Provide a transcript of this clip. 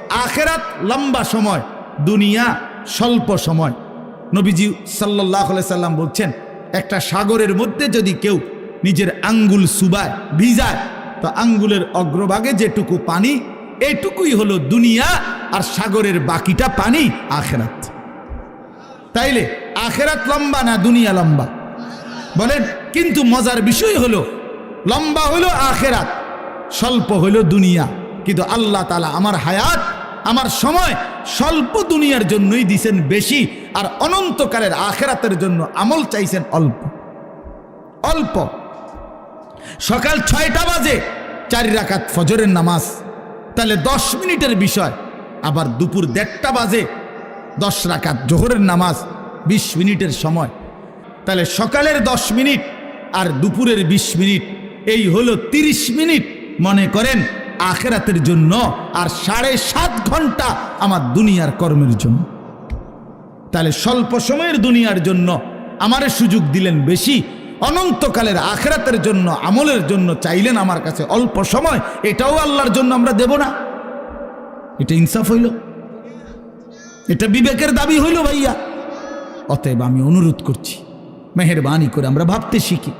আখেরাত লম্বা সময়, দুনিয়া স্বল্প সময়। নবীজি সাল্লাহ সাল্লাম বলছেন, একটা সাগরের মধ্যে যদি কেউ নিজের আঙ্গুল সুবায়, ভিজায়, তো আঙ্গুলের অগ্রভাগে যেটুকু পানি, এটুকুই হলো দুনিয়া আর সাগরের বাকিটা পানি আখেরাত। তাইলে আখেরাত লম্বা না দুনিয়া লম্বা? বলেন, কিন্তু মজার বিষয় হলো, লম্বা হলো আখেরাত, স্বল্প হলো দুনিয়া। কিন্তু আল্লাহ তালা আমার হায়াত, আমার সময় স্বল্প দুনিয়ার জন্যই দিছেন বেশি আর অনন্তকালের আখেরাতের জন্য আমল চাইছেন অল্প। অল্প। সকাল ছয়টা বাজে, চারি রাখাত ফজরের নামাজ। তাহলে দশ মিনিটের বিষয়। আবার দুপুর দেড়টা বাজে, দশ রাখাত জোহরের নামাজ, বিশ মিনিটের সময়। তাহলে সকালের দশ মিনিট আর দুপুরের বিশ মিনিট, এই হলো তিরিশ মিনিট। মনে করেন আখেরাতের জন্য আর সাড়ে সাত ঘণ্টা আমার দুনিয়ার কর্মের জন্য। তাহলে স্বল্প সময়ের দুনিয়ার জন্য আমারে সুযোগ দিলেন বেশি, অনন্তকালের আখেরাতের জন্য, আমলের জন্য চাইলেন আমার কাছে অল্প সময়, এটাও আল্লাহর জন্য আমরা দেব না। এটা ইনসাফ হইল, এটা বিবেকের দাবি হইল ভাইয়া। অতএব আমি অনুরোধ করছি, মেহরবানি করে আমরা ভাবতে শিখি।